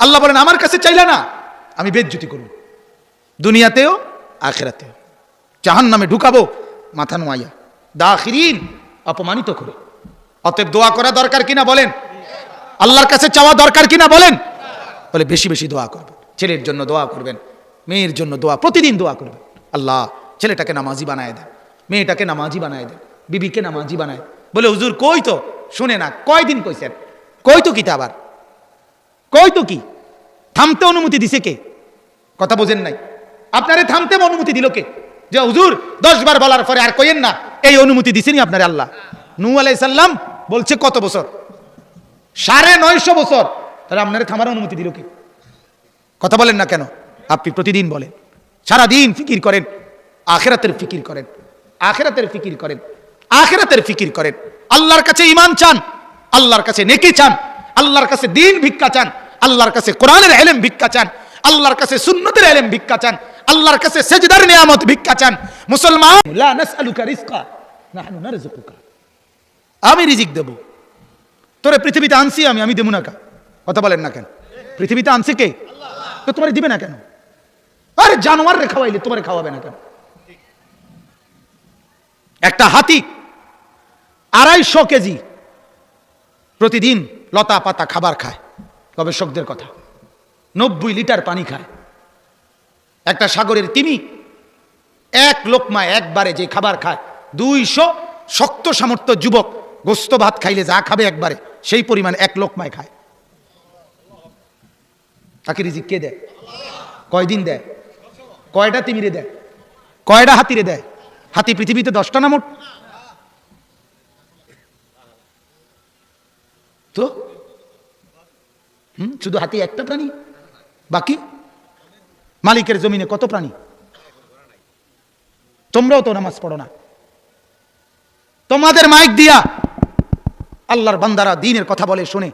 আল্লাহ বলেন, আমার কাছে চাইলে না, আমি বেজ্জুতি করব। দুনিয়াতেও, আখেরাতেও। জাহান নামে ঢুকাবো, মাথা নোয়াইয়া। দাখিরিন, অপমানিত করে। অতএব দোয়া করা দরকার কিনা বলেন? আল্লাহর কাছে চাওয়া দরকার কিনা বলেন? বলে, বেশি বেশি দোয়া করবেন ছেলের জন্য দোয়া করবেন, মেয়ের জন্য দোয়া, প্রতিদিন দোয়া করবেন। আল্লাহ, ছেলেটাকে নামাজি বানায় দেন, মেয়েটাকে নামাজি বানায় দেন, বিবিকে নামাজি বানায় বলে, হুজুর, কই তো? শুনে না, কয়দিন কইছেন? কই তো কিতা আবার কই তো কি? থামতে অনুমতি দিছে কে? কথা বোঝেন নাই। আপনারে থামতে অনুমতি দিল কে? যে হুজুর, দশ বার বলার পরে আর কইেন না, এই অনুমতি দিছেনি আপনারে আল্লাহ। নূ আলাইসাল্লাম বলছে কত বছর? সাড়ে নয়শো বছর। তাহলে আপনারে থামার অনুমতি দিল কে? কথা বলেন না কেন? আপনি প্রতিদিন বলেন। সারাদিন ফিকির করেন। আখেরাতের ফিকির করেন। আখেরাতের ফিকির করেন। আখেরাতের ফিকির করেন। আল্লাহর কাছে ইমান চান। আল্লাহর কাছে নেকি চান। আল্লাহর কাছে দিন ভিক্ষা চান। আল্লাহর কাছে কোরআনের এলেম ভিক্ষা চান আল্লাহর কাছে সুন্নতের এলেম ভিক্ষা চান আল্লাহর কাছে সেজদার নিয়ামত ভিক্ষা চান। মুসলমান আমি রিজিক দেব। তোরে পৃথিবীতে আনছি আমি আমি দেবো না কা। কথা বলেন না কেন? পৃথিবীতে আনছে কে? তো তোমার দিবে না কেন? আরে জানোয়ার রে খাওয়াইলে তোমার খাওয়াবে না কেন? একটা হাতি আড়াইশো কেজি প্রতিদিন লতা পাতা খাবার খায়। গবেষকদের কথা। নব্বই লিটার পানি খায়। একটা সাগরের তিমি এক লোকমা একবারে যে খাবার খায়, দুইশো শক্ত সামর্থ্য যুবক গোস্ত ভাত খাইলে যা খাবে একবারে, সেই পরিমাণ এক লোকমায় খায়। তাকে রিজিক কে দেয়? কয়দিন দেয়? কয়টা তিমিরে দেয়? কয়টা হাতিরে দেয়? হাতি পৃথিবীতে দশটা না মোট? তো হুম, শুধু হাতি একটা প্রাণী? বাকি? মালিকের জমিনে কত প্রাণী? তোমরাও তো নামাজ পড়ো না। তোমাদের মাইক দিয়া আল্লাহর বান্দারা দিনের কথা বলে, শুনে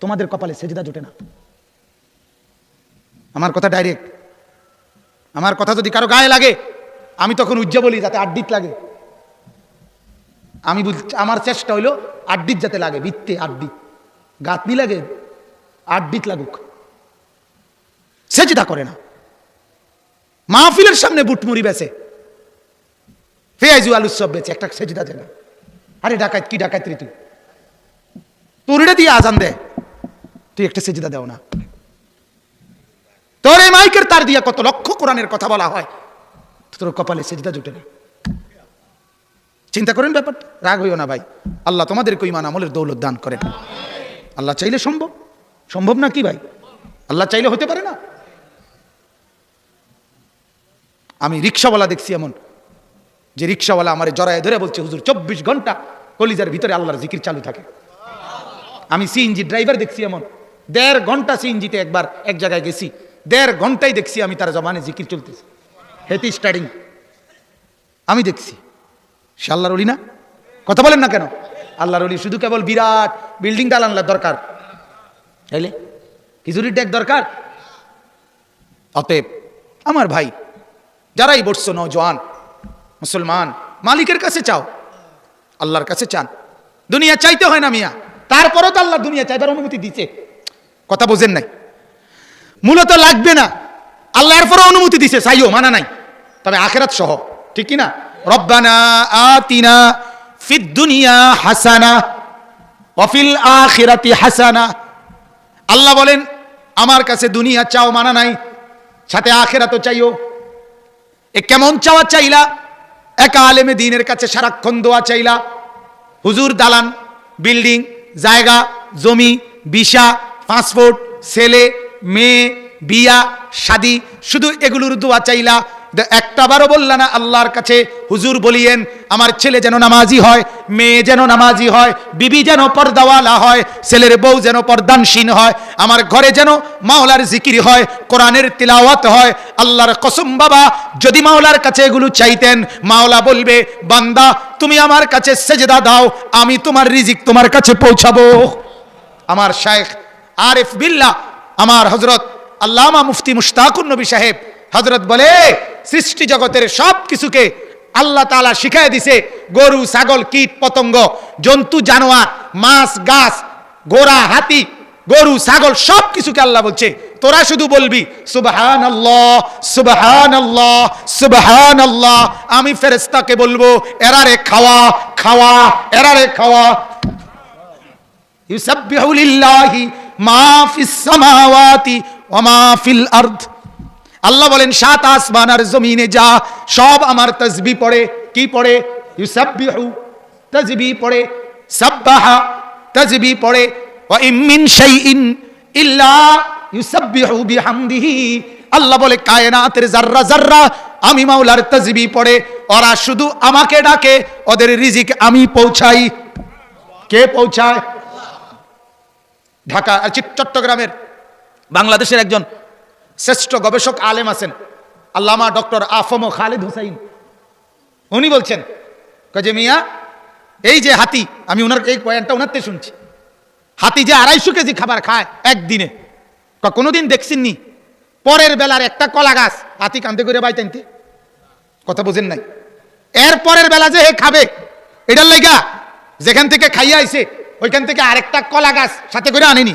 তোমাদের কপালে সেজদা জোটে না। আমার কথা ডাইরেক্ট আমার কথা যদি কারও গায়ে লাগে, আমি তখন উজ্জ্ব বলি যাতে আড্ডিত লাগে। আমি বুঝ- আমার চেষ্টা হইল আড্ডিত যাতে লাগে বৃত্তে আড্ডিত। গাতনি লাগে আড্ডিত লাগুক। সেজদা করে না। মাহফিলের সামনে বুটমুড়ি বেছে ফেয়াজু আলুর সব বেছে একটা সেজদা দেয় না। আরে ডাকাত, কি ডাকাত তুই? তোরে দিয়ে আজান দে। তুই একটা সেজদা দেও না। তোর এই মাইকের তার দিয়া কত লক্ষ কোরআনের কথা বলা হয়। তোর কপালে সেজদা জুটে না। চিন্তা করেন ব্যাপারটা? রাগ হইও না ভাই। আল্লাহ তোমাদেরকে ইমান আমলের দৌলত দান করেন। আল্লাহ চাইলে সম্ভব। সম্ভব না কি ভাই? আল্লাহ চাইলে হতে পারে না। আমি রিক্সাওয়ালা দেখছি এমন। যে রিক্সাওয়ালা আমার জড়ায় ধরে বলছে, হুজুর, চব্বিশ ঘণ্টা কলিজার ভিতরে আল্লাহর জিকির চালু থাকে। আমি সিএনজি ড্রাইভার দেখছি এমন। দেড় ঘণ্টা সিএনজিতে একবার এক জায়গায় গেছি। দেড় ঘন্টাই দেখছি আমি তার জমানে জিকির চলতেছি। হেতি স্টার্টিং আমি দেখছি। সে আল্লাহর অলি না? কথা বলেন না কেন? আল্লাহর অলি শুধু কেবল বিরাট বিল্ডিং ডাল আনলার দরকার। তাইলে? খিচুড়ির ডেক দরকার? অতএব আমার ভাই, যারাই বসছো নজওয়ান মুসলমান, মালিকের কাছে চাও, আল্লাহর কাছে চান। দুনিয়া চাইতে হয় না মিয়া, তারপরও তো আল্লাহ দুনিয়া চাইবার অনুমতি দিচ্ছে কথা বোঝেন নাই? মূলত লাগবে না, আল্লাহ এরপরও অনুমতি দিছে, চাইও, মানা নাই। তবে আখেরাত সহ, ঠিক কি না রব্বানা আতিনা ফিদ দুনিয়া হাসানা অফিল আখিরাতি হাসানা আল্লাহ বলেন, আমার কাছে দুনিয়া চাও মানা নাই, সাথে আখেরাতও চাইও। এ কেমন চাওয়া চাইলা? একা আলেমে দিনের কাছে সারাক্ষণ দোয়া চাইলা। হুজুর, দালান, বিল্ডিং, জায়গা, জমি বিশা পাসপোর্ট, ছেলে, মেয়ে, বিয়া, শাদি, শুধু এগুলোর দোয়া চাইলা। একটাবারও বললা না আল্লাহর কাছে, হুজুর বলিয়েন, আমার ছেলে যেন নামাজি হয়, মেয়ে যেন নামাজি হয়, বিবি যেন পর্দাওয়ালা হয়, ছেলের বউ যেন পর্দানসীন হয়, আমার ঘরে যেন মাওলার জিকির হয়, কোরআনের তিলাওয়াত হয়, আল্লাহর কসম বাবা, যদি মাওলার কাছে এগুলো চাইতেন, মাওলা বলবে, বান্দা, তুমি আমার কাছে সেজদা দাও, আমি তোমার রিজিক তোমার কাছে পৌঁছাবো। আমার শায়েখ আরিফ বিল্লাহ, আমার হজরত আল্লামা মুফতি মুশতাকুর নবী সাহেব হজরত বলে, সৃষ্টি জগতের সব কিছুকে আল্লাহ তালা শিখাই দিছে। গরু, ছাগল, কীট, পতঙ্গ, জন্তু, জানোয়ার, মাছ, গাছ, ঘোড়া, হাতি, গরু, ছাগল, সব কিছুকে আল্লাহ বলছে। তোরা শুধু বলবি সুবহান আল্লাহ সুবহান আল্লাহ সুবহান আল্লাহ আমি ফেরেস্তাকে বলব, এরারে খাওয়া খাওয়া, এরারে খাওয়া। ইউসাব্বিহু লিল্লাহি মা ফিস সামাওয়াতি ওয়া মা ফিল আরদ। আল্লাহ বলেন, সাত আসমান আর জমিনে যা, সব আমার তসবি পড়ে। কি পড়ে? ইউসাব্বিহু তসবি পড়ে। সাব্বাহা তসবি পড়ে। ওয়া ইম মিন শাইইন ইল্লা ইউসাব্বিহু বিহামদিহি। আল্লাহ বলে, কায়নাতের জাররা জাররা আমি মাওলার তসবি পড়ে। ওরা শুধু আমাকে ডাকে, ওদের রিজিক আমি পৌঁছাই। কে পৌঁছায়? ঢাকা চট্টগ্রামের বাংলাদেশের একজন শ্রেষ্ঠ গবেষক আলেম আছেন, আল্লামা ডক্টর আফম খালিদ হুসাইন। উনি বলছেন যে মিয়া, এই যে হাতি, আমি ওনার এই পয়েন্টটা ওনার থেকে শুনছি। হাতি যে আড়াইশো কেজি খাবার খায় একদিনে কোনোদিন দেখছেননি? পরের বেলার একটা কলা গাছ, হাতি কান্দে করে বাই টানতে কথা বুঝেন নাই। এর পরের বেলা যে হে খাবে, এটার লাইগা যেখান থেকে খাইয়া আইছে, ওইখান থেকে আরেকটা কলা গাছ সাথে করে আনেনি।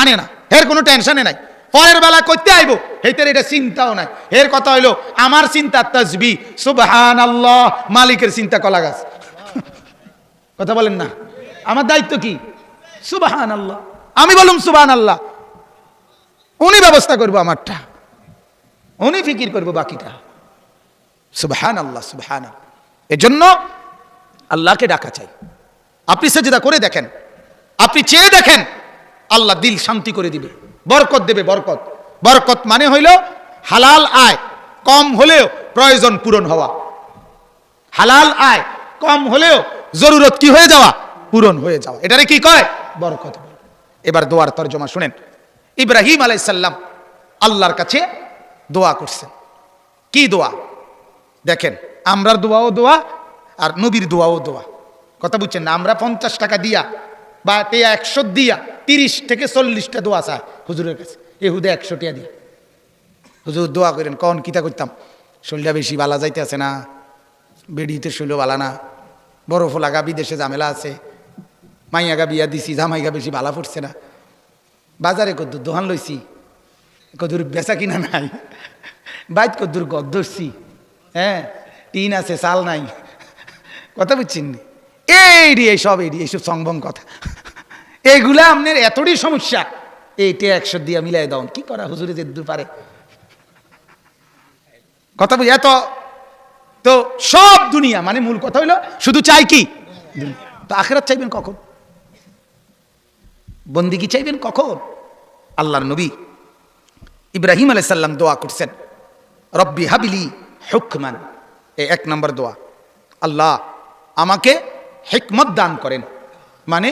আনে না। এর কোনো টেনশনে নাই। পরের বেলা করতে আইব। হেতের এটা চিন্তাও নাই। এর কথা হইল, আমার চিন্তা তসবি সুবহান আল্লাহ মালিকের চিন্তা কলা গাছ। কথা বলেন না। আমার দায়িত্ব কি? সুবহান আল্লাহ আমি বলুম সুবহান আল্লাহ উনি ব্যবস্থা করব আমারটা। উনি ফিকির করব বাকিটা। সুবহান আল্লাহ সুবহান এজন্য আল্লাহকে ডাকা চাই। আপনি সেজদা করে দেখেন। আপনি চেয়ে দেখেন, আল্লাহ দিল শান্তি করে দিবে। বরকত দেবে বরকত। বরকত মানে হইল হালাল আয়, কম হলেও প্রয়োজন পূরণ হওয়া। হালাল আয়, কম হলেও জরুরত কি হয়ে যাওয়া? পূরণ হয়ে যাওয়া। এটারে কি কয়? বরকত এবার দোয়ার তর্জমা শুনেন। ইব্রাহিম আলাইসাল্লাম আল্লাহর কাছে দোয়া করছেন। কি দোয়া? দেখেন, আমরার দোয়াও দোয়া আর নবীর দোয়াও দোয়া। কথা বুঝছেন না? আমরা পঞ্চাশ টাকা দিয়া বা তে একশো দিয়া তিরিশ থেকে চল্লিশটা দোয়া চায় হুজুরের কাছে। এ হুদে একশো টিয়া দিয়া। হুজুর দোয়া করেন কন কিতা করতাম? শরীরটা বেশি বালা যাইতে আছে না বেডিতে শৈল বালা না বরফ লাগা বিদেশে ঝামেলা আছে মাইয়াগা বিয়া দিছি জামাইগা বেশি বালা পড়ছে না। বাজারে কদ্দুর দোহান লইছি কদুর বেচা কিনা নাই বাইত কদ্দুর গদ ধরছি হ্যাঁ টিন আছে চাল নাই কথা বুঝছেন? এই রে এইসব এই রে, এইসব সংবং কথা। এইগুলা আপনার এতটাই সমস্যা। এইটা একশো দিয়া মিলাই দাও। কি করা হুজুরে যে দূর পারে কথা বুঝি এত তো সব দুনিয়া মানে মূল কথা হইল, শুধু চাই কি। তো আখেরাত চাইবেন কখন? বন্দিগি চাইবেন কখন? আল্লাহর নবী ইব্রাহিম আলাইসাল্লাম দোয়া করছেন, রব্বি হাবিলি হুকমান। এই এক নম্বর দোয়া। আল্লাহ আমাকে হিকমত দান করেন মানে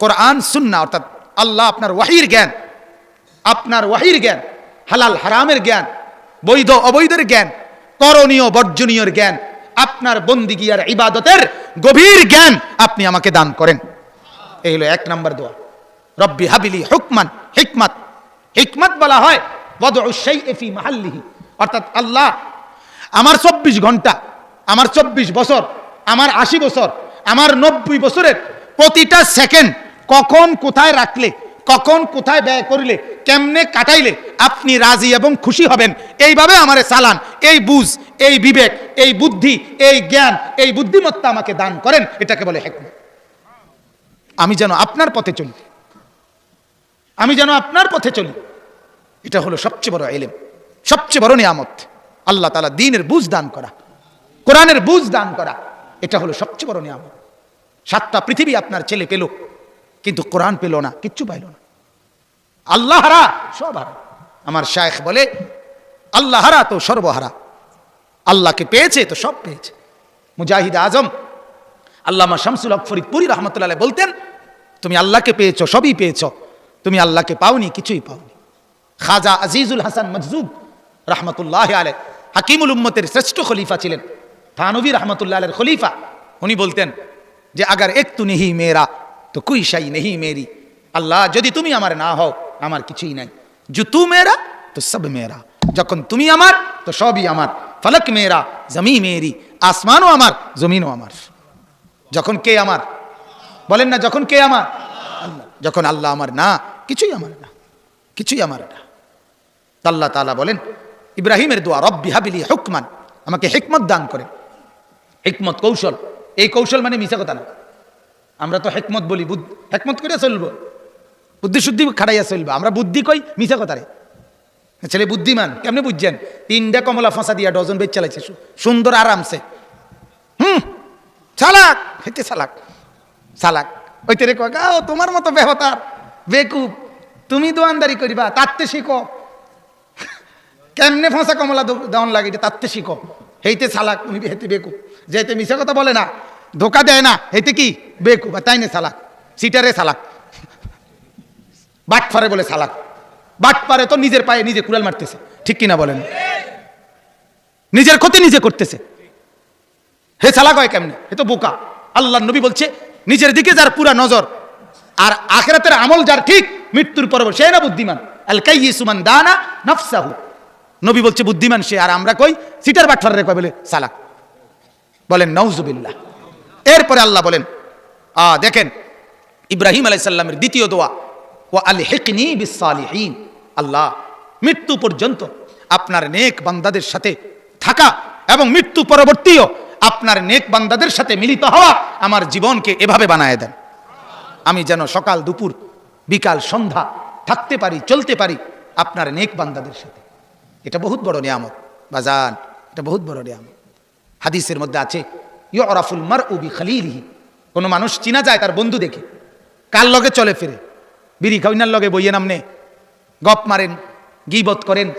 কোরআন সুন্না অর্থাৎ আল্লাহ আপনার ওয়াহির জ্ঞান, আপনার ওয়াহির জ্ঞান, হালাল হারামের জ্ঞান, বৈধ অবৈধের জ্ঞান, করণীয় বর্জনীয়র জ্ঞান, আপনার বন্দিগি আর ইবাদতের গভীর জ্ঞান আপনি আমাকে দান করেন। এই হলো এক নম্বর দোয়া। রব্বি হাবিলি হুকমান, হিকমত। হিকমত বলা হয় বদফি মাহাল্লিহি। অর্থাৎ আল্লাহ, আমার চব্বিশ ঘণ্টা, আমার চব্বিশ বছর, আমার আশি বছর, আমার নব্বই বছরের প্রতিটা সেকেন্ড কখন কোথায় রাখলে, কখন কোথায় ব্যয় করলে, কেমনে কাটাইলে আপনি রাজি এবং খুশি হবেন? এইভাবে আমারে চালান। এই বুঝ, এই বিবেক, এই বুদ্ধি, এই জ্ঞান, এই বুদ্ধিমত্তা আমাকে দান করেন, এটাকে বলে হেকমত। আমি যেন আপনার পথে চলি। আমি যেন আপনার পথে চলি। এটা হলো সবচেয়ে বড় এলেম, সবচেয়ে বড় নিয়ামত। আল্লাহ তালা দিনের বুঝ দান করা, কোরআনের বুঝ দান করা, এটা হলো সবচেয়ে বড় নিয়ামত। সাতটা পৃথিবী আপনার ছেলে পেল কিন্তু কোরআন পেল না, কিচ্ছু পাইল না। আল্লাহ হারা সব হারা। আমার শায়েখ বলে আল্লাহ হারা তো সর্বহারা। আল্লাহকে পেয়েছে তো সব পেয়েছে। মুজাহিদ আজম, আল্লামা শামসুল হক ফরিদপুরি রহমতুল্লাহ বলতেন, তুমি আল্লাহকে পেয়েছ, সবই পেয়েছ। তুমি আল্লাহকে পাওনি, কিছুই পাওনি। খাজা আজিজুল হাসান মজজুব রহমতুল্লাহ আলে হাকিমুল উম্মতের শ্রেষ্ঠ খলিফা ছিলেন। থানবী রহমতুল্লাহ আলের খলিফা, উনি বলতেন যে, আগার একটু নেহি মেরা তো কুই শাই নেহি মেরি। আল্লাহ, যদি তুমি আমার না হও, আমার কিছুই নাই। জু তু মেরা, তো সব মেরা। যখন তুমি আমার, তো সবই আমার। ফলক মেরা, জমি মেরি। আসমানও আমার, জমিনও আমার। যখন কে আমার? বলেন না, যখন কে আমার? আল্লাহ। যখন আল্লাহ আমার না, কিছুই আমার না। কিছুই আমার না। আল্লাহ তালা বলেন, ইব্রাহিমের দোয়া, রব্বি হাবিলি হুকমান। আমাকে হিকমত দান করে হিকমত, কৌশল। এই কৌশল মানে মিশা কথা না। আমরা তো হেকমত বলি হেকমত করে চলবো। বুদ্ধি শুদ্ধি খাটাইয়া চলবো। আমরা বুদ্ধি কই মিশা কথা রে ছেলে বুদ্ধিমান, কেমনে বুঝছেন? তিনটা কমলা ফাঁসা দিয়া ডজন বেচ চালাইছে সুন্দর আরামসে। হুম, চালাক হেতে চালাক চালাক। ওই তেরে কয় ও তোমার মতো বেহতার, বেকুব, তুমি দোয়ানদারি করিবা তাত্তে শিখো। কেমনে ফাঁসা কমলা দেওয়ান লাগে এটা তাত্তে শিখো। হেইতে চালাক তুমি হেতে বেকুব। যেতে মিশা কথা বলে না ধোকা দেয় না। হেতে কি? বেকুব তাই নে চালাক সিটারে চালাক বাটফারে বলে চালাক বাটপারে তো নিজের পায়ে নিজে কুড়াল মারতেছে। ঠিক কিনা বলেন? নিজের ক্ষতি নিজে করতেছে। হে চালাক হয় কেমনে? এ তো বোকা। আল্লাহ নবী বলছে, নিজের দিকে যার পুরা নজর, আর আখেরাতের আমল যার ঠিক, মৃত্যুর পর সে না বুদ্ধিমান। আল কাইয়িসুমান দানা নফসাহু। নবী বলছে, বুদ্ধিমান সে। আর আমরা কই? সিটার বাটফারে কয় বলে? চালাক বলেন নওজুবিল্লাহ এরপরে আল্লাহ বলেন, আ, দেখেন, ইব্রাহিম আলাইসাল্লামের দ্বিতীয় দোয়া ও আল হেকনি বিসালিহীন আল্লাহ, মৃত্যু পর্যন্ত আপনার নেক বান্দাদের সাথে থাকা এবং মৃত্যু পরবর্তীও আপনার নেক বান্দাদের সাথে মিলিত হওয়া আমার জীবনকে এভাবে বানায় দেন। আমি যেন সকাল, দুপুর, বিকাল, সন্ধ্যা থাকতে পারি, চলতে পারি আপনার নেক বান্দাদের সাথে। এটা বহুত বড় নিয়ামত। বাজান এটা বহুত বড় নিয়ামত। হাদিসের মধ্যে আছে ইয় অরাফুল মার উবি খালিলিহি কোনো মানুষ চিনা যায় তার বন্ধু দেখে। কার লগে চলে ফিরে? বিড়ি খাইনার লগে বইয়ে নামনে। গপ মারেন, গিবত করেন,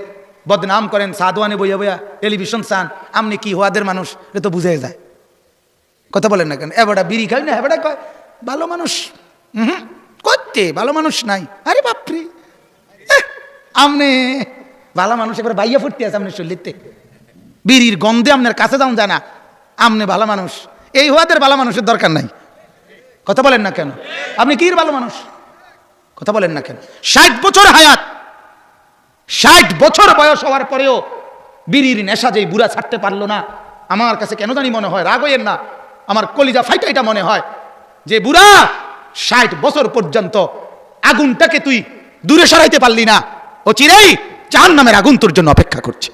বদনাম করেন, সাদওয়ানে বইয়া বইয়া টেলিভিশন চান। আমনি কি হওয়াদের মানুষ, এ তো বুঝে যায়। কথা বলেন না কেন? এবারটা বিড়ি খাই না, এবারটা কয়, ভালো মানুষ হুম, করতে ভালো মানুষ নাই। আরে বাপরে! আমনে, ভালো মানুষ এবার বাইয়া ফুটতে আছে আপনি শরীরতে বিড়ির গন্ধে আপনার কাছে যাও যায় না। আমনে ভালো মানুষ। এই হওয়াদের ভালো মানুষের দরকার নাই। কথা বলেন না কেন? আপনি কি ভালো মানুষ? কথা বলেন না কেন? ষাট বছর হায়াত। ষাট বছর বয়স হওয়ার পরেও বিড়ির নেশা যেই বুড়া ছাড়তে পারল না, আমার কাছে কেন জানি মনে হয়, রাগ হইয়েন না। আমার কলিজা ফাইটা এটা মনে হয় যে, বুড়া, ষাট বছর পর্যন্ত আগুনটাকে তুই দূরে সরাইতে পারলি না। ও চিরেই চার নামের আগুন তোর জন্য অপেক্ষা করছে।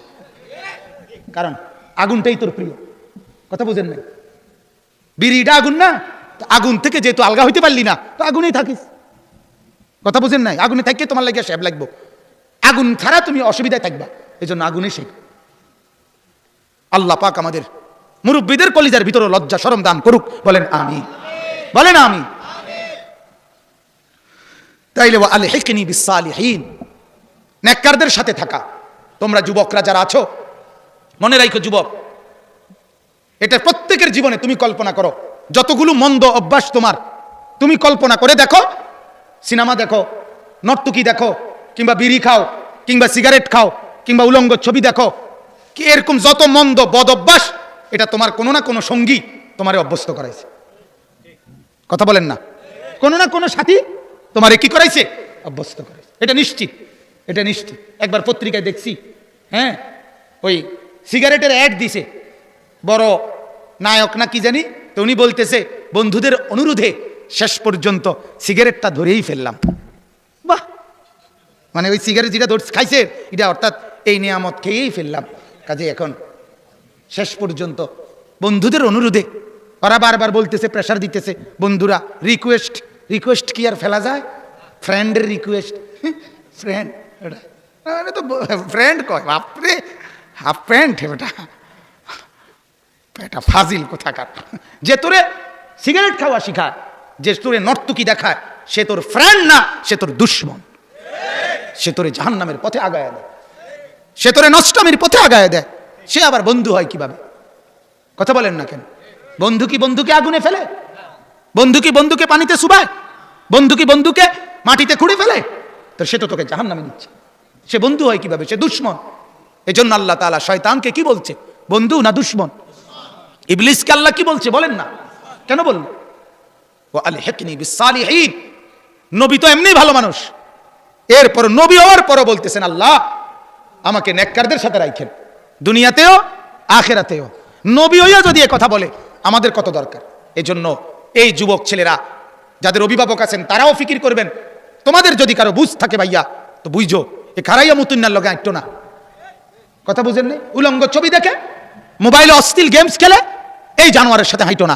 কারণ আগুনটাই তোর প্রিয়। কথা বুঝেন নাই? বিড়িটা আগুন না? আগুন থেকে যেহেতু আলগা হইতে পারলি না, তো আগুনেই থাকিস। কথা বুঝেন নাই? আগুনে থাকিয়ে তোমার লাগে স্যাব লাগবো। আগুন ছাড়া তুমি অসুবিধায় থাকবা। এই জন্য আগুনে শেখ আল্লাহ পাক আমাদের মুরব্বীদের কলিজার ভিতরে লজ্জা সরম দান করুক। বলেন আমি বলেন আমি তাইলে আলে হেকিনি বিসালিহীন নেককারদের সাথে থাকা। তোমরা যুবকরা যারা আছো, মনে রাখো যুবক এটা প্রত্যেকের জীবনে তুমি কল্পনা করো। যতগুলো মন্দ অভ্যাস তোমার, তুমি কল্পনা করে দেখো। সিনেমা দেখো, নর্তুকি দেখো, কিংবা বিড়ি খাও, কিংবা সিগারেট খাও, কিংবা উলঙ্গ ছবি দেখো। কি এরকম যত মন্দ, বদ অভ্যাস, এটা তোমার কোনো না কোনো সঙ্গী তোমারে অভ্যস্ত করাইছে। কথা বলেন না। কোনো না কোনো সাথী তোমারে কি করাইছে? অভ্যস্ত করাইছে। এটা নিশ্চিত এটা নিশ্চিত। একবার পত্রিকায় দেখছি হ্যাঁ? ওই সিগারেটের অ্যাড দিছে। বড় নায়ক না কি জানি? তো উনি বলতেছে বন্ধুদের অনুরোধে শেষ পর্যন্ত সিগারেটটা ধরেই ফেললাম। বাহ! মানে ওই সিগারেট যেটা ধর খাইছে এটা অর্থাৎ এই নিয়ামত খেয়েই ফেললাম। কাজে এখন শেষ পর্যন্ত বন্ধুদের অনুরোধে ওরা বারবার বলতেছে প্রেশার দিতেছে বন্ধুরা রিকোয়েস্ট রিকোয়েস্ট কি আর ফেলা যায়? ফ্রেন্ডের রিকোয়েস্ট ফ্রেন্ড এটা তো ফ্রেন্ড কয়? বাপরে! হাফ প্যান্ট বেটা এটা ফাজিল কোথাকার? যে তোরে সিগারেট খাওয়া শিখায়, যে তোরে নর্তুকি দেখায়, সে তোর ফ্রেন্ড না, সে তোর দুশ্মন। সে তোরে জাহান নামের পথে আগায় দেয়। সে তোরে নষ্টমের পথে আগায় দেয়। সে আবার বন্ধু হয় কীভাবে? কথা বলেন না কেন? বন্ধু কি বন্ধুকে আগুনে ফেলে? বন্ধু কি বন্ধুকে পানিতে সুবায় বন্ধু কি বন্ধুকে মাটিতে খুঁড়ে ফেলে? তো সে তো তোকে জাহান নামে নিচ্ছে। সে বন্ধু হয় কীভাবে? সে দুশ্মন। এই জন্য আল্লাহ তালা শয়তানকে কি বলছে? বন্ধু না দুশ্মন? ইবলিসকে আল্লাহ কি বলছে? বলেন না। কেন বলল? ও আল হেকনি বিসালিহীন। নবী তো এমনি ভালো মানুষ। এরপর নবী হওয়ার পরও বলতেছেন, আল্লাহ, আমাকে নেককারদের সাথে রাখেন দুনিয়াতেও, আখেরাতেও। নবী হইয়া যদি এ কথা বলে, আমাদের কত দরকার? এজন্য এই যুবক ছেলেরা, যাদের অভিভাবক আছেন, তারাও ফিকির করবেন। তোমাদের যদি কারও বুঝ থাকে ভাইয়া, তো বুঝো, এ খারাইয়া মুতুন্নার লগে আঁটতো না। কথা বুঝেন উলঙ্গ ছবি দেখে? মোবাইলে অস্থিল গেমস খেলে, এই জানোয়ারের সাথে হাইটো না।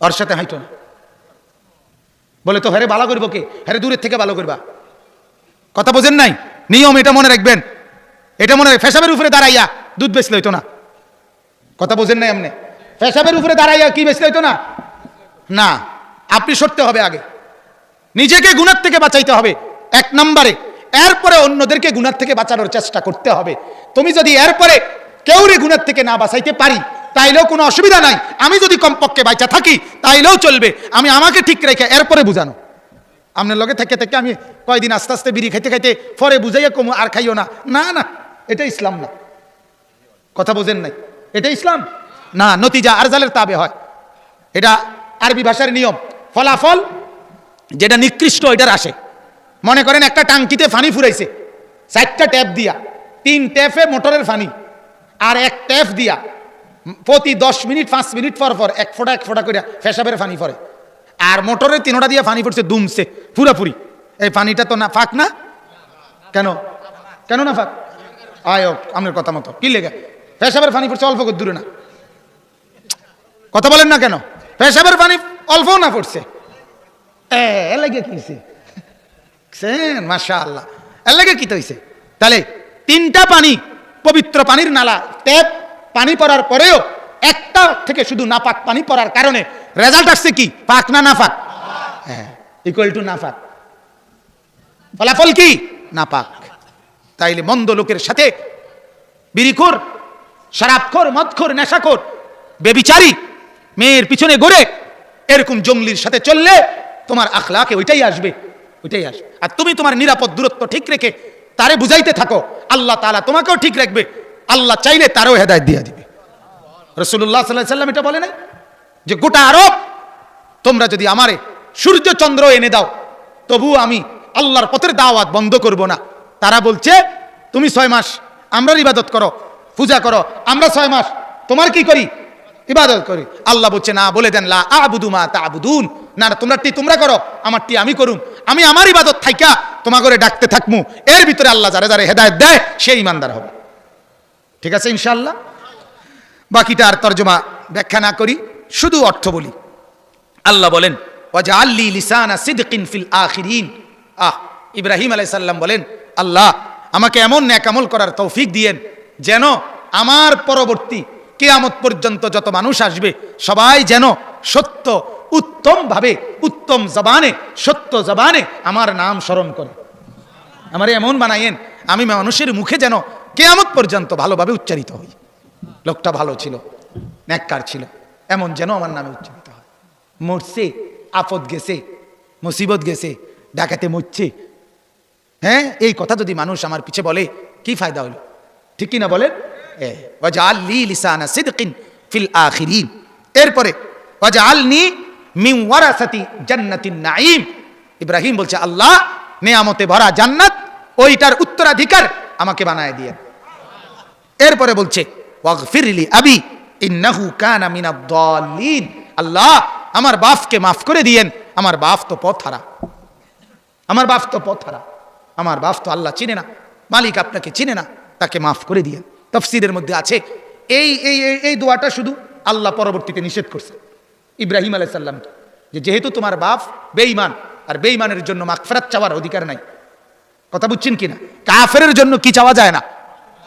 ওর সাথে হাইটো না। বলে তো হ্যারে ভালো করব কে? হ্যারে দূরের থেকে ভালো করবা। কথা বোঝেন নাই? নিয়ম এটা মনে রাখবেন। এটা মনে ফেসাবের উপরে দাঁড়াইয়া দুধ বেচলে হইতো না। কথা বোঝেন নাই এমনি ফেসাবের উপরে দাঁড়াইয়া কি বেচলে হইতো না? না, আপনি সরতে হবে আগে। নিজেকে গুণার থেকে বাঁচাইতে হবে, এক নম্বরে। এরপরে অন্যদেরকে গুণার থেকে বাঁচানোর চেষ্টা করতে হবে। তুমি যদি এরপরে কেউরে গুণার থেকে না বাঁচাইতে পারি। তাইলেও কোনো অসুবিধা নাই। আমি যদি কমপক্ষে বাইচা থাকি, তাইলেও চলবে। আমি আমাকে ঠিক রেখে এরপরে বুঝানো। আপনার লগে থেকে থেকে আমি কয়দিন আস্তে আস্তে বিড়ি খাইতে খাইতে পরে বুঝাইয়া কমু, আর খাইও না। না না, এটা ইসলাম না। কথা বোঝেন নাই? এটা ইসলাম? না, নতিজা আরজালের তাবে হয়। এটা আরবি ভাষার নিয়ম। ফলাফল যেটা নিকৃষ্ট, ওইটার আসে। মনে করেন একটা টাঙ্কিতে ফানি ফুরাইছে। চারটা ট্যাপ দিয়া। তিন ট্যাপে মোটরের ফানি। আর এক ট্যাপ দিয়া, প্রতি দশ মিনিট, পাঁচ মিনিট পর পর এক ফোঁটা এক ফোঁটা করে ফেসাবের ফানি পড়ে। আর মোটরের তিনোটা দিয়ে ফানি পড়ছে, দুমছে, পুরাপুরি। এই পানিটা তো না ফাঁক না? কেন? কেন না ফাঁক? আয় আপনার কথা মতো। কি লেগে? পেশাবের পানি পড়ছে, অল্প দূরে না। কথা বলেন না কেন? পেশাবের পানি অল্প না পড়ছে? এ এ লাগে কি হয়েছে মাশা আল্লাহ এর লাগে কি তো হয়েছে তাহলে তিনটা পানি পবিত্র পানির নালা। ট্যাপ পানি পড়ার পরেও একটা থেকে শুধু নাপাক পানি পড়ার কারণে রেজাল্ট আসছে কি? পাক না নাফাক হ্যাঁ ইকুয়াল টু নাফাক ফলাফল কি? নাপাক। তাইলে মন্দ লোকের সাথে বিড়িখোর শরাবখোর, মদখোর, নেশাখোর, বেবিচারি, মেয়ের পিছনে গড়ে এরকম জঙ্গলির সাথে চললে তোমার আখলাকে ওইটাই আসবে ওইটাই আসবে। আর তুমি তোমার নিরাপদ দূরত্ব ঠিক রেখে তারে বুঝাইতে থাকো। আল্লাহ তাআলা তোমাকেও ঠিক রাখবে। আল্লাহ চাইলে তারও হেদায়ত দিয়ে দিবে। রসুল্লাহ সাল্লাহ সাল্লাম এটা বলে নাই? যে গোটা আরব, তোমরা যদি আমারে সূর্য চন্দ্র এনে দাও তবু আমি আল্লাহর পথের দাওয়াত বন্ধ করব না। তারা বলছে, তুমি ছয় মাস আমরা ইবাদত করো, পূজা করো, আমরা ছয় মাস, তোমার কি করি? ইবাদত করি। আল্লাহ বলছে, না, বলে দেন, লা আবুদু মা তা আবুদুন না না তোমরাটি তোমরা করো, আমারটি আমি করুম। আমি আমার ইবাদত থাইকা তোমা করে ডাকতে থাকমু। এর ভিতরে আল্লাহ যারা যারা হেদায়ত দেয়, সে ইমানদার হবে। ঠিক আছে ইনশাল্লাহ বাকিটা আর তর্জমা ব্যাখ্যা না করি, শুধু অর্থ বলি। আল্লাহ বলেন ওয়াজা আল্লি লিসানা সিদ্কিন ফিল আখিরিন। আহ, ইব্রাহিম আলাই সাল্লাম বলেন, আল্লাহ, আমাকে এমন ন্যাকামল করার তৌফিক দিয়েন, যেন আমার পরবর্তী কেয়ামত পর্যন্ত যত মানুষ আসবে, সবাই যেন সত্য উত্তম ভাবে উত্তম জবানে সত্য জবানে আমার নাম স্মরণ করে। আমার এমন বানাইয়েন আমি মানুষের মুখে যেন কেয়ামত পর্যন্ত ভালোভাবে উচ্চারিত হই। লোকটা ভালো ছিল ন্যাক্কার ছিল এমন যেন আমার নামে উচ্চারিত হয়। মরছে আপদ গেছে মুসিবত গেছে ডাকাতে মরছে। হ্যাঁ এই কথা যদি মানুষ আমার পিছে বলে কি ফায়দা হলো? ঠিক কি না বলেন? এ, ওয়াজআল লি লিসানা সিদকিন ফিল আখিরিন। এরপরে ওয়াজআলনি মিন ওয়ারাসাতি জান্নাতিন নাঈম। ইব্রাহিম বলছে, আল্লাহ, নেয়ামতে ভরা জান্নাত, ওইটার উত্তরাধিকার আমাকে বানায় দিয়ে এরপরে বলছে ওয়াগফিরলি আবি, ইন্নাহু কানা মিনাদ দাল্লিন। আল্লাহ, আমার বাপকে মাফ করে দিয়েন, আমার বাপ তো পথ হারা আমার বাপ তো পথ হারা আমার বাপ তো আল্লাহ চিনে না। মালিক আপনাকে চিনে না, তাকে মাফ করে দিয়েন। তফসিরের মধ্যে আছে এই, এই- এই দোয়াটা শুধু আল্লাহ পরবর্তীতে নিষেধ করছে। ইব্রাহিম আলাইসাল্লাম যে যেহেতু তোমার বাপ বেঈমান, আর বেঈমানের জন্য মাগফেরাত চাওয়ার অধিকার নাই। কথা বুঝছেন কিনা কাফেরের জন্য কি চাওয়া যায় না?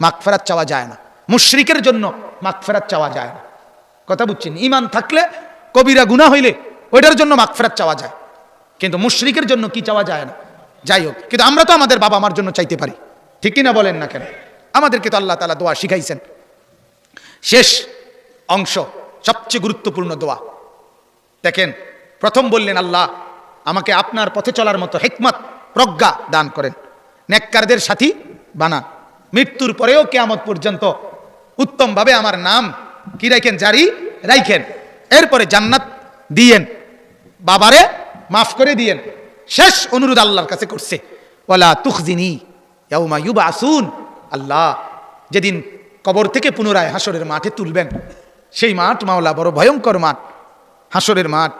মাগফেরাত চাওয়া যায় না। মুশরিকের জন্য মাগফেরাত চাওয়া যায় না। কথা বুঝছেন? ইমান থাকলে কবিরা গুনাহ হইলে ওইটার জন্য মাগফেরাত চাওয়া যায়। কিন্তু মুশরিকের জন্য কি চাওয়া যায় না? যাই হোক, কিন্তু আমরা তো আমাদের বাবা মার জন্য চাইতে পারি। ঠিক কিনা বলেন না কেন? আমাদেরকে তো আল্লাহ তালা দোয়া শিখাইছেন। শেষ অংশ, সবচেয়ে গুরুত্বপূর্ণ দোয়া। দেখেন, প্রথম বললেন আল্লাহ, আমাকে আপনার পথে চলার মতো হেকমত, প্রজ্ঞা দান করেন। নেককারদের সাথী বানান। মৃত্যুর পরেও কেয়ামত পর্যন্ত উত্তমভাবে আমার নাম কি রাখেন? জারি রাইখেন এরপরে জান্নাত দিয়েন। বাবারে মাফ করে দিয়েন। শেষ অনুরোধ আল্লাহর কাছে করছে। ওলা তুখজিনি ইয়াউমা ইউবাসুন। আল্লাহ, যেদিন কবর থেকে পুনরায় হাসরের মাঠে তুলবেন, সেই মাঠ মাওলা বড় ভয়ঙ্কর মাঠ। হাসরের মাঠ।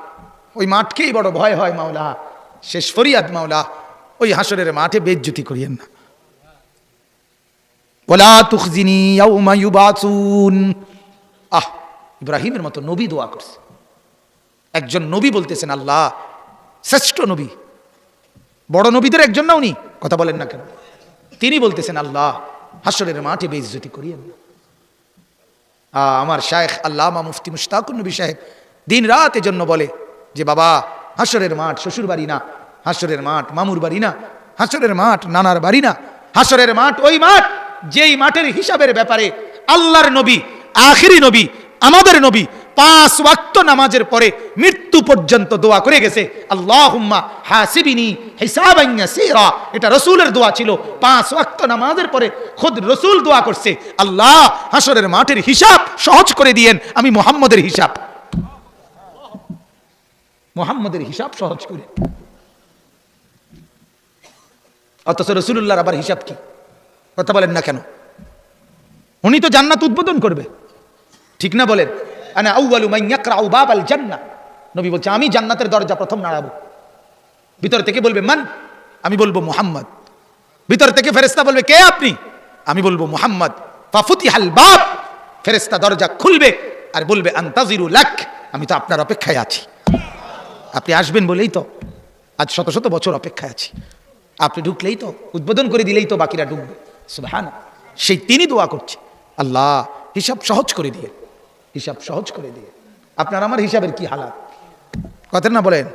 ওই মাঠকেই বড় ভয় হয় মাওলা। শেষ ফরিয়াদ মাওলা। ওই হাসরের মাঠে বেজ্জুতি করিয়েন না। ওলা তুখজিনি আহ, ইব্রাহিমের মতো নবী দোয়া করছে। একজন নবী বলতেছেন, আল্লাহ, শ্রেষ্ঠ নবী। বড় নবীদের একজন না উনি? কথা বলেন না কেন? তিনি বলতেছেন, আল্লাহ, হাসরের মাঠে বেইজ্জতি করিয়েন না। আমার শায়েখ আল্লামা মুফতি মুশতাকুর নবী সাহেব দিন রাত জন্য বলে যে, বাবা, হাসরের মাঠ শ্বশুর বাড়ি না, হাসরের মাঠ মামুর বাড়ি না, হাসরের মাঠ নানার বাড়ি না, হাসরের মাঠ ওই মাঠ, যেই মাঠের হিসাবের ব্যাপারে আল্লাহর নবী, আখিরি নবী, আমাদের নবী পাঁচ ওয়াক্ত নামাজের পরে মৃত্যু পর্যন্ত দোয়া করে গেছে, আল্লাহুম্মা এটা রসুলের দোয়া ছিল, পাঁচ ওয়াক্ত নামাজের পরে খোদ রসুল দোয়া করছে, আল্লাহ হাসরের মাঠের হিসাব সহজ করে দিয়েন, আমি মোহাম্মদের হিসাব। মোহাম্মদের হিসাব সহজ করে। অথচ রসুল্লাহর আবার হিসাব কি? কথা বলেন না কেন? উনি তো জান্নাত উদ্বোধন করবে। ঠিক না বলেন? বাবাল জান্নাহ। নবী বলছে, আমি জান্নাতের দরজা প্রথম নাড়াবো। ভিতর থেকে বলবে, মান? আমি বলব, মোহাম্মদ। ভিতর থেকে ফেরেশতা বলবে, কে আপনি? আমি বলব, মুহাম্মদ। ফাফুতিহাল বাব। ফেরেশতা দরজা খুলবে আর বলবে, আন্তাজিরু লাক। আমি তো আপনার অপেক্ষায় আছি। আপনি আসবেন বলেই তো। আজ শত শত বছর অপেক্ষায় আছি। আপনি ঢুকলেই তো, উদ্বোধন করে দিলেই তো বাকিরা ঢুকবে। সুবহান সেই তিনি দোয়া করছে। আল্লাহ, হিসাব সহজ করে দিয়ে। হিসাব সহজ করে দিয়ে। আপনার আমার হিসাবের কি হালাত? কথা না বলেন।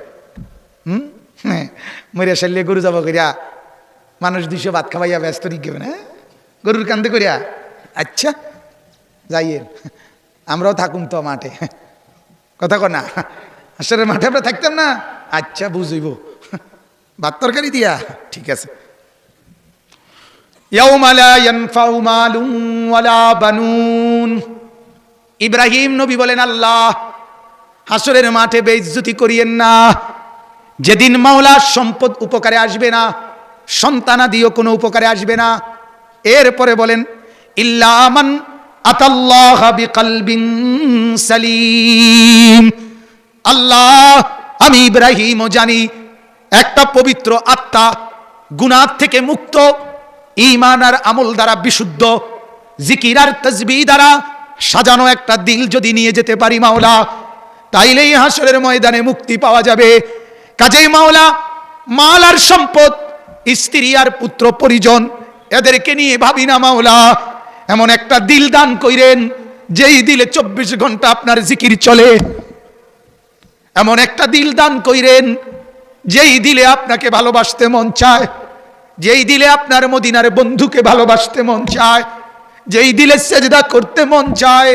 হুম? হ্যাঁ মরিয়া সাল্লে গরু যাব করিয়া মানুষ দুইশো ভাত খাওয়াইয়া ব্যস্ত নিকেবেন হ্যাঁ গরুর কান্দে করিয়া আচ্ছা যাইয়েন। আমরাও থাকুম তো মাঠে। কথা কর আসলে মাঠে আমরা থাকতাম না। আচ্ছা বুঝইব। ভাত তরকারি দিয়া। ঠিক আছে। ইব্রাহিম নবী বলেন, আল্লাহ, হাসরের মাঠে বেইজ্জতি করিয়েন না। যেদিন মাওলা সম্পদ উপকারে আসবে না সন্তানাদিও কোনো উপকারে আসবে না। এরপরে বলেন ইল্লামান আতাল্লাহ বিকলবিন সালিম। আল্লাহ, আমি ইব্রাহিমও জানি, একটা পবিত্র আত্মা গুনার থেকে মুক্ত ইমান আর আমল দ্বারা বিশুদ্ধ, জিকির আর তসবি দ্বারা সাজানো একটা দিল যদি নিয়ে যেতে পারি মাওলা, তাইলেই হাসরের ময়দানে মুক্তি পাওয়া যাবে। কাজেই মাওলা, মাল আর সম্পদ, স্ত্রী আর পুত্র পরিজন, এদেরকে নিয়ে ভাবি না মাওলা, এমন একটা দিল দান কইরেন, যেই দিলে চব্বিশ ঘণ্টা আপনার জিকির চলে। এমন একটা দিল দান কইরেন, যেই দিলে আপনাকে ভালোবাসতে মন চায়, যেই দিলে আপনার মদিনার বন্ধুকে ভালোবাসতে মন চায়, যেই দিলে সেজদা করতে মন চায়